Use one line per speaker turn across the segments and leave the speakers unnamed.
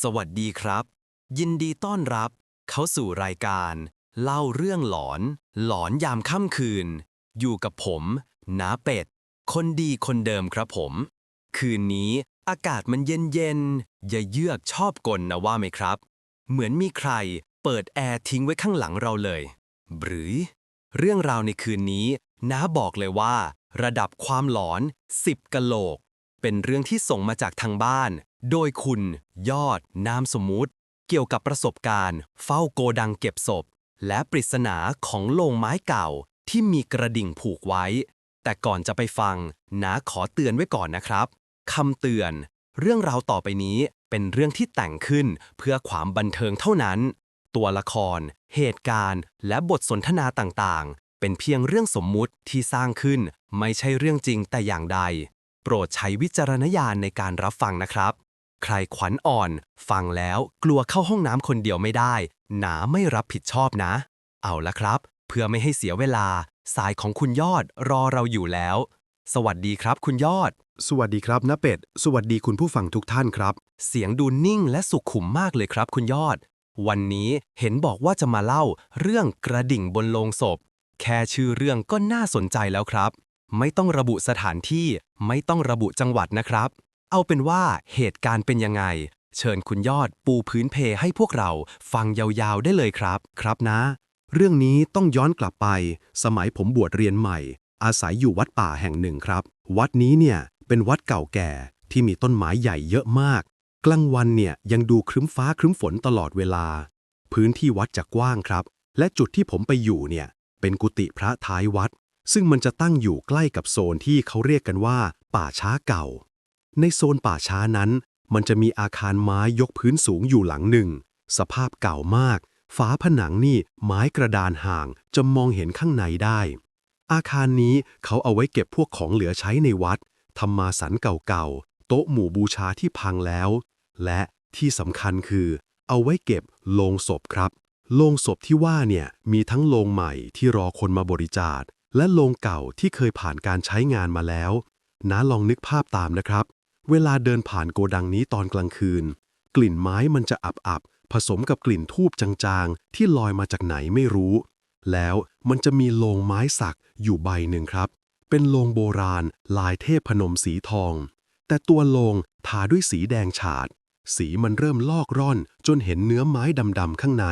สวัสดีครับ ยินดีต้อนรับ เข้าสู่รายการ เล่าเรื่องหลอน หลอนยามค่ำคืน อยู่กับผมนาเป็ด คนดีคนเดิมครับผม คืนนี้อากาศมันเย็นเย็นๆอย่าเยือกชอบกลนะว่าไหมครับ เหมือนมีใครเปิดแอร์ทิ้งไว้ข้างหลังเราเลย หรือ เรื่องราวในคืนนี้น้าบอกเลยว่า ระดับความหลอน 10กะโหลก เป็นเรื่องที่ส่งมาจากทางบ้าน โดยคุณ ยอด นามสมมุติ เกี่ยวกับประสบการณ์ เฝ้าโกดังเก็บศพ และปริศนาของโลงไม้เก่าที่มีกระดิ่งผูกไว้ แต่ก่อนจะไปฟังนาขอเตือนไว้ก่อนนะครับคำเตือน เรื่องราวต่อไปนี้เป็นเรื่องที่แต่งขึ้นเพื่อความบันเทิงเท่านั้น ตัวละคร เหตุการณ์ และบทสนทนาต่างๆ เป็นเพียงเรื่องสมมุติที่สร้างขึ้น ไม่ใช่เรื่องจริงแต่อย่างใด โปรดใช้วิจารณญาณในการรับฟังนะครับ ใครขวัญอ่อน ฟังแล้วกลัวเข้าห้องน้ำคนเดียวไม่ได้ หนาไม่รับผิดชอบนะ เอาละครับ เพื่อไม่ให้เสียเวลา สายของคุณยอดรอเราอยู่แล้ว สวัสดีครับคุณยอด
สวัสดีครับน้าเป็ด สวัสดีคุณผู้ฟังทุกท่านครับ
เสียงดูนิ่งและสุขุมมากเลยครับ คุณยอด วันนี้เห็นบอกว่าจะมาเล่าเรื่องกระดิ่งบนโลงศพ แค่ชื่อเรื่องก็น่าสนใจแล้วครับ ไม่ต้องระบุสถานที่ ไม่ต้องระบุจังหวัดนะครับ เอาเป็นว่าเหตุการณ์เป็นยังไง เชิญคุณยอดปูพื้นเพให้พวกเราฟังยาวๆได้เลยครับ
ครับนะ เรื่องนี้ต้องย้อนกลับไป สมัยผมบวชเรียนใหม่ อาศัยอยู่วัดป่าแห่งหนึ่งครับ วัดนี้เนี่ยเป็นวัดเก่าแก่ที่มีต้นไม้ใหญ่เยอะมาก กลางวันเนี่ยยังดูครึ้มฟ้าครึ้มฝนตลอดเวลา พื้นที่วัดจะกว้างครับ และจุดที่ผมไปอยู่เนี่ยเป็นกุฏิพระท้ายวัด ซึ่งมันจะตั้งอยู่ใกล้กับโซนที่เขาเรียกกันว่า ป่าช้าเก่า ในโซนป่าช้านั้น มันจะมีอาคารไม้ยกพื้นสูงอยู่หลังหนึ่ง สภาพเก่ามาก ฝาผนังนี่ไม้กระดานห่างจะมองเห็นข้างในได้ อาคารนี้เขาเอาไว้เก็บพวกของเหลือใช้ในวัดทำมาสันเก่าๆ โต๊ะหมู่บูชาที่พังแล้ว และที่สำคัญคือ เอาไว้เก็บโลงศพครับ โลงศพที่ว่าเนี่ยมีทั้งโลงใหม่ที่รอคนมาบริจาค และโลงเก่าที่เคยผ่านการใช้งานมาแล้วน้าลองนึกภาพตามนะครับ เวลาเดินผ่านโกดังนี้ตอนกลางคืน กลิ่นไม้มันจะอับๆผสมกับกลิ่นทูบจางๆ ที่ลอยมาจากไหนไม่รู้ แล้วมันจะมีโลงไม้สักอยู่ใบหนึ่งครับ เป็นโลงโบราณ ลายเทพพนมสีทอง แต่ตัวโลงทาด้วยสีแดงฉาด สีมันเริ่มลอกร่อนจนเห็นเนื้อไม้ดำๆข้างใน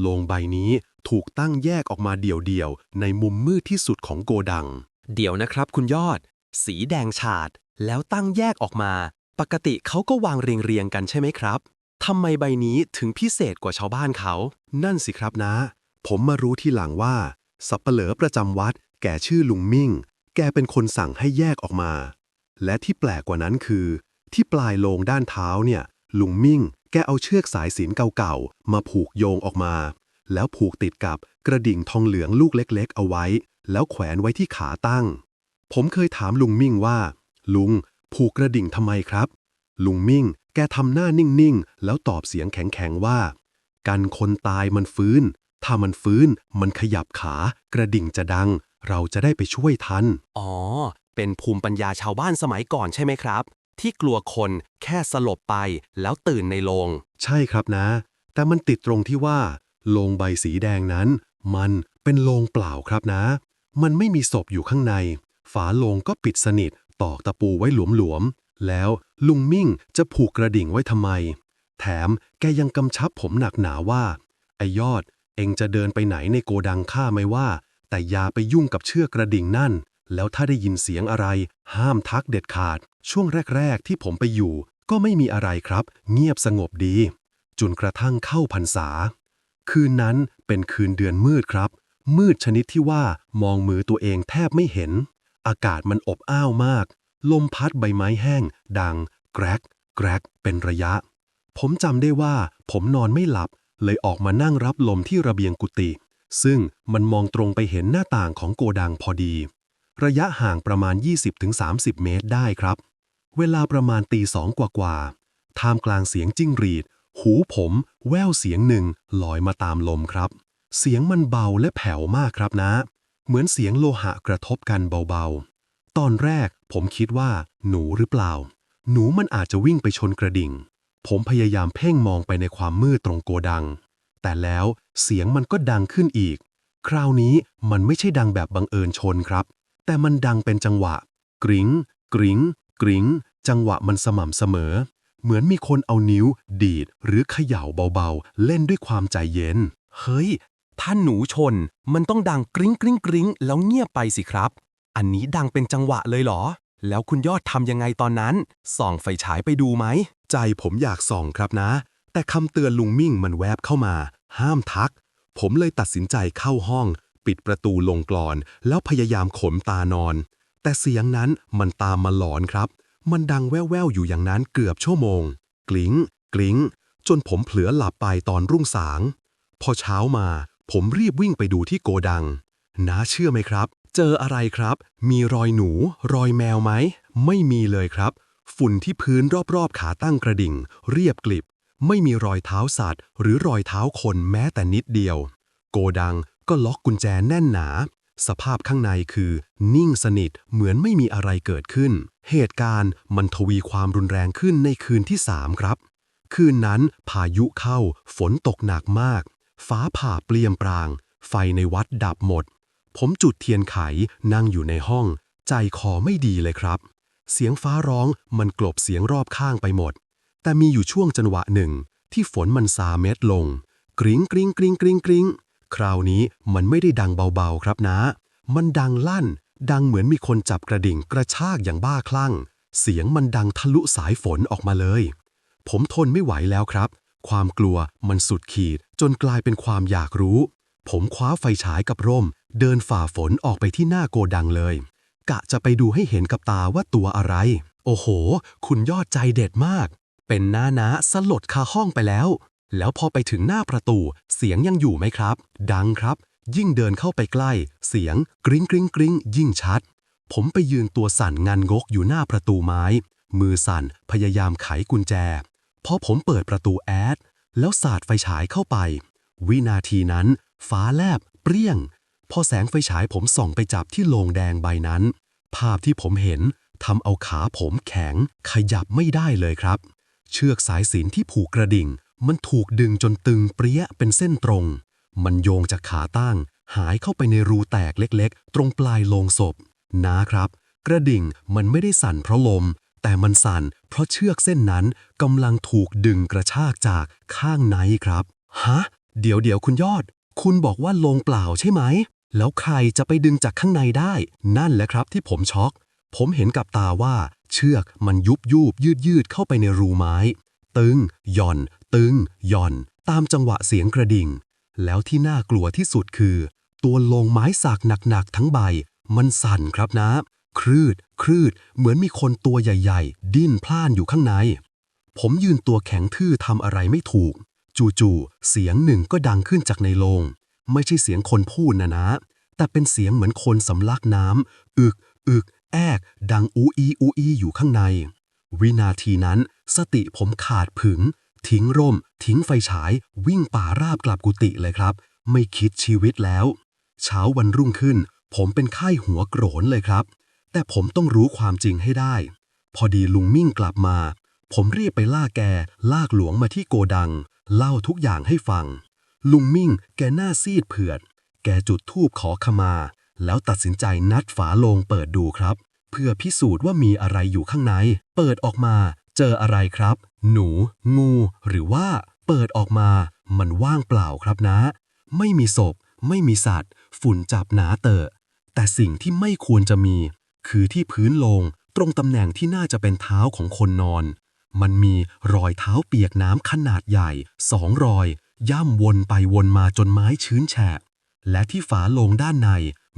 โลงใบนี้ ถูกตั้งแยกออกมาเดี่ยวๆ ในมุมมืดที่สุดของโกดัง
เดี๋ยวนะครับคุณยอด สีแดงฉาด แล้วตั้งแยกออกมา ปกติเขาก็วางเรียงๆกันใช่ไหมครับทำไมใบนี้ถึงพิเศษกว่าชาวบ้านเขา
นั่นสิครับนะ ผมมารู้ทีหลังว่า สับเปลอประจำวัด แกชื่อลุงมิ่ง แกเป็นคนสั่งให้แยกออกมา และที่แปลกกว่านั้นคือ ที่ปลายโลงด้านเท้าเนี่ย ลุงมิ่ง แกเอาเชือกสายสิญจนเก่าๆ มาผูกโยงออกมา แล้วผูกติดกับกระดิ่งทองเหลืองลูกเล็กๆ เอาไว้ แล้วแขวนไว้ที่ขาตั้ง ผมเคยถามลุงมิ่งว่า ลุง ผูกกระดิ่งทำไมครับ ลุงมิ่ง แกทำหน้านิ่งๆ แล้วตอบเสียงแข็งๆว่า กันคนตายมันฟื้น ถ้ามันฟื้น มันขยับขา กระดิ่งจะดัง เราจะได้ไปช่วยทัน
อ๋อ เป็นภูมิปัญญาชาวบ้านสมัยก่อนใช่ไหมครับ ที่กลัวคนแค่สลบไปแล้วตื่นในโรง
ใช่ครับนะ แต่มันติดตรงที่ว่า โลงใบสีแดงนั้น มันเป็นโลงเปล่าครับนะ มันไม่มีศพอยู่ข้างใน ฝาโลงก็ปิดสนิท ตอกตะปูไว้หลวมๆ แล้วลุงมิ่งจะผูกกระดิ่งไว้ทำไม แถมแกยังกำชับผมหนักหนาว่า ไอยอด เองจะเดินไปไหนในโกดังข้าไม่ว่า แต่อย่าไปยุ่งกับเชือกกระดิ่งนั่น แล้วถ้าได้ยินเสียงอะไร ห้ามทักเด็ดขาด ช่วงแรก ๆ ที่ผมไปอยู่ ก็ไม่มีอะไรครับ เงียบสงบดี จนกระทั่งเข้าพรรษา คืนนั้นเป็นคืนเดือนมืดครับ มืดชนิดที่ว่ามองมือตัวเองแทบไม่เห็น อากาศมันอบอ้าวมาก ลมพัดใบไม้แห้ง ดัง แกรก แกรก เป็นระยะ ผมจำได้ว่า ผมนอนไม่หลับ เลยออกมานั่งรับลมที่ระเบียงกุฏิซึ่งมันมองตรงไปเห็นหน้าต่างของโกดังพอดี ระยะห่างประมาณ 20-30 เมตรได้ครับ เวลาประมาณตีสองกว่าๆท่ามกลางเสียงจิ้งหรีด หูผมแววเสียงหนึ่งลอยมาตามลมครับ เสียงมันเบาและแผ่วมากครับนะ เหมือนเสียงโลหะกระทบกันเบาๆ ตอนแรกผมคิดว่า หนูหรือเปล่า หนูมันอาจจะวิ่งไปชนกระดิ่ง ผมพยายามเพ่งมองไปในความมืดตรงโกดัง แต่แล้วเสียงมันก็ดังขึ้นอีก คราวนี้มันไม่ใช่ดังแบบบังเอิญชนครับ แต่มันดังเป็นจังหวะ กริง้งกริง้งกริง้งจังหวะมันสม่ำเสมอ เหมือนมีคนเอานิ้ว ดีด หรือเขย่าเบาๆ เล่นด้วยความใจเย็น
เฮ้ยท่านหนูชน มันต้องดังกริ้งกริ้งกริ้งแล้วเงียบไปสิครับ อันนี้ดังเป็นจังหวะเลยเหรอ แล้วคุณยอดทำยังไงตอนนั้น ส่องไฟฉายไปดูไหม
ใจผมอยากส่องครับนะ แต่คำเตือนลุงมิ่งมันแวบเข้ามา ห้ามทัก ผมเลยตัดสินใจเข้าห้อง ปิดประตูลงกลอน แล้วพยายามขมตานอน แต่เสียงนั้นมันตามมาหลอนครับ มันดังแว่วๆอยู่อย่างนั้นเกือบชั่วโมง กลิ้ง กลิ้ง จนผมเผลอหลับไปตอนรุ่งสาง พอเช้ามาผมรีบวิ่งไปดูที่โกดังน้าเชื่อไหมครับ เจออะไรครับ มีรอยหนู รอยแมวไหม ไม่มีเลยครับ ฝุ่นที่พื้นรอบๆขาตั้งกระดิ่ง เรียบกลิบ ไม่มีรอยเท้าสัตว์ หรือรอยเท้าคนแม้แต่นิดเดียว โกดังก็ล็อกกุญแจแน่นหนา สภาพข้างในคือ นิ่งสนิทเหมือนไม่มีอะไรเกิดขึ้น เหตุการณ์มันทวีความรุนแรงขึ้นในคืนที่สามครับ คืนนั้นพายุเข้า ฝนตกหนักมาก ฟ้าผ่าเปลี่ยมปราง ไฟในวัดดับหมด ผมจุดเทียนไขนั่งอยู่ในห้อง ใจคอไม่ดีเลยครับ เสียงฟ้าร้องมันกลบเสียงรอบข้างไปหมด แต่มีอยู่ช่วงจังหวะหนึ่ง ที่ฝนมันซาเม็ดลง กริ้งกริ้งกริ้งกริ้งกริ้งคราวนี้มันไม่ได้ดังเบาๆครับนะ มันดังลั่น ดังเหมือนมีคนจับกระดิ่งกระชากอย่างบ้าคลั่ง เสียงมันดังทะลุสายฝนออกมาเลย ผมทนไม่ไหวแล้วครับ ความกลัวมันสุดขีดจนกลายเป็นความอยากรู้ ผมคว้าไฟฉายกับร่ม เดินฝ่าฝนออกไปที่หน้าโกดังเลย กะจะไปดูให้เห็นกับตาว่าตัวอะไร โอ้โห คุณยอดใจเด็ดมาก เป็นหน้านะสลดคาห้องไปแล้ว แล้วพอไปถึงหน้าประตู เสียงยังอยู่ไหมครับ ดังครับ ยิ่งเดินเข้าไปใกล้ เสียงกริ้งกริ้งกริ้งยิ่งชัด ผมไปยืนตัวสั่นงันงกอยู่หน้าประตูไม้ มือสั่นพยายามไขกุญแจ พอผมเปิดประตูแอด แล้วสาดไฟฉายเข้าไป วินาทีนั้นฟ้าแลบเปรี้ยง พอแสงไฟฉายผมส่องไปจับที่โลงแดงใบนั้น ภาพที่ผมเห็นทำเอาขาผมแข็งขยับไม่ได้เลยครับ เชือกสายสินที่ผูกกระดิ่ง มันถูกดึงจนตึงเปรี้ยเป็นเส้นตรง มันโยงจากขาตั้ง หายเข้าไปในรูแตกเล็กๆ ตรงปลายโลงศพ นะครับ กระดิ่งมันไม่ได้สั่นเพราะลม แต่มันสั่นเพราะเชือกเส้นนั้นกำลังถูกดึงกระชากจากข้างในครับ ฮะ เดี๋ยวเดี๋ยวคุณยอด คุณบอกว่าโลงเปล่าใช่ไหม แล้วใครจะไปดึงจากข้างในได้ นั่นแหละครับที่ผมช็อก ผมเห็นกับตาว่าเชือกมันยุบยูบยืดยืดเข้าไปในรูไม้ ตึง หย่อน ตึง หย่อน ตามจังหวะเสียงกระดิ่ง แล้วที่น่ากลัวที่สุดคือ ตัวลงไม้สากหนักๆทั้งใบ มันสั่นครับนะครืดครืด เหมือนมีคนตัวใหญ่ ๆ ดิ้นพล่านอยู่ข้างใน ผมยืนตัวแข็งทื่อทำอะไรไม่ถูก จู่ๆเสียงหนึ่งก็ดังขึ้นจากในโลงไม่ใช่เสียงคนพูดนะนะ แต่เป็นเสียงเหมือนคนสำลักน้ำอึกอึก แอกดังอูอีอูอีอยู่ข้างใน วินาทีนั้น สติผมขาดผึง ทิ้งร่ม ทิ้งไฟฉาย วิ่งป่าราบกลับกุฏิเลยครับ ไม่คิดชีวิตแล้ว เช้าวันรุ่งขึ้น ผมเป็นไข้หัวโกรนเลยครับ แต่ผมต้องรู้ความจริงให้ได้ พอดีลุงมิ่งกลับมา ผมรีบไปล่าแก ลากหลวงมาที่โกดัง เล่าทุกอย่างให้ฟัง ลุงมิ่งแกหน้าซีดเผือด แกจุดธูปขอขมา แล้วตัดสินใจนัดฝาโลงเปิดดูครับเพื่อพิสูจน์ว่ามีอะไรอยู่ข้างใน เปิดออกมา เจออะไรครับ หนู งู หรือว่า เปิดออกมา มันว่างเปล่าครับนะ ไม่มีศพ ไม่มีสัตว์ ฝุ่นจับหนาเตอะ แต่สิ่งที่ไม่ควรจะมี คือที่พื้นโลงตรงตำแหน่งที่น่าจะเป็นเท้าของคนนอน มันมีรอยเท้าเปียกน้ำขนาดใหญ่สองรอย ย่ำวนไปวนมาจนไม้ชื้นแฉะ และที่ฝาโลงด้านใน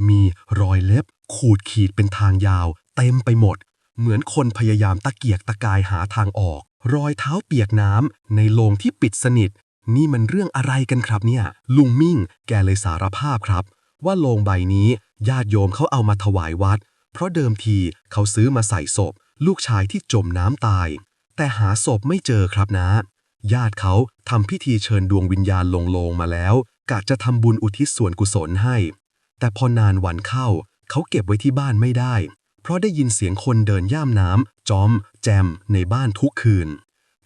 มีรอยเล็บ ขูดขีดเป็นทางยาว เต็มไปหมด เหมือนคนพยายามตะเกียกตะกายหาทางออก รอยเท้าเปียกน้ำในโลงที่ปิดสนิท นี่มันเรื่องอะไรกันครับเนี่ย ลุงมิ่ง แกเลยสารภาพครับ ว่าโลงใบนี้ญาติโยมเขาเอามาถวายวัด เพราะเดิมทีเขาซื้อมาใส่ศพ ลูกชายที่จมน้ำตาย แต่หาศพไม่เจอครับนะ ญาติเขาทำพิธีเชิญดวงวิญญาณลงโลงมาแล้วกะจะทำบุญอุทิศส่วนกุศลให้ แต่พอนานวันเข้า เขาเก็บไว้ที่บ้านไม่ได้ ราะได้ยินเสียงคนเดินย่ามน้ำจอม แจม ในบ้านทุกคืน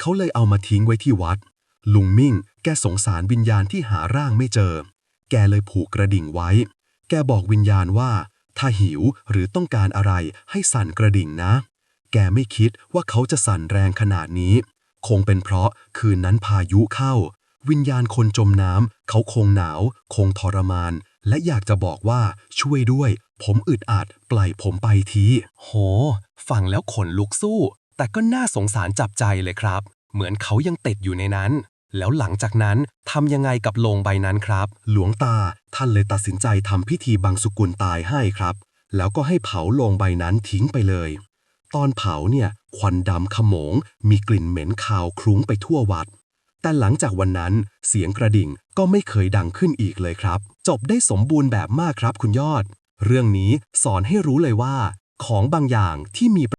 เขาเลยเอามาทิ้งไว้ที่วัด ลุงมิ่ง แกสงสารวิญญาณที่หาร่างไม่เจอ แกเลยผูกกระดิ่งไว้ แกบอกวิญญาณว่า ถ้าหิวหรือต้องการอะไรให้สั่นกระดิ่งนะ แกไม่คิดว่าเขาจะสั่นแรงขนาดนี้ คงเป็นเพราะคืนนั้นพายุเข้า วิญญาณคนจมน้ำเขาคงหนาว คงทรมาน และอยากจะบอกว่าช่วยด้วย ผมอึดอัดปล่อยผมไปที
โห ฟังแล้วขนลุกสู้ แต่ก็น่าสงสารจับใจเลยครับ เหมือนเขายังติดอยู่ในนั้น แล้วหลังจากนั้นทำยังไงกับโลงใบนั้นครับ
หลวงตาท่านเลยตัดสินใจทำพิธีบังสุกุลตายให้ครับ แล้วก็ให้เผาโลงใบนั้นทิ้งไปเลย ตอนเผาเนี่ยควันดำขโมง มีกลิ่นเหม็นคาวคลุ้งไปทั่ววัด แต่หลังจากวันนั้นเสียงกระดิ่งก็ไม่เคยดังขึ้นอีกเลยครับ จบได้สมบูรณ์แบบมากครับคุณยอด เรื่องนี้สอนให้รู้เลยว่า ของบางอย่างที่มี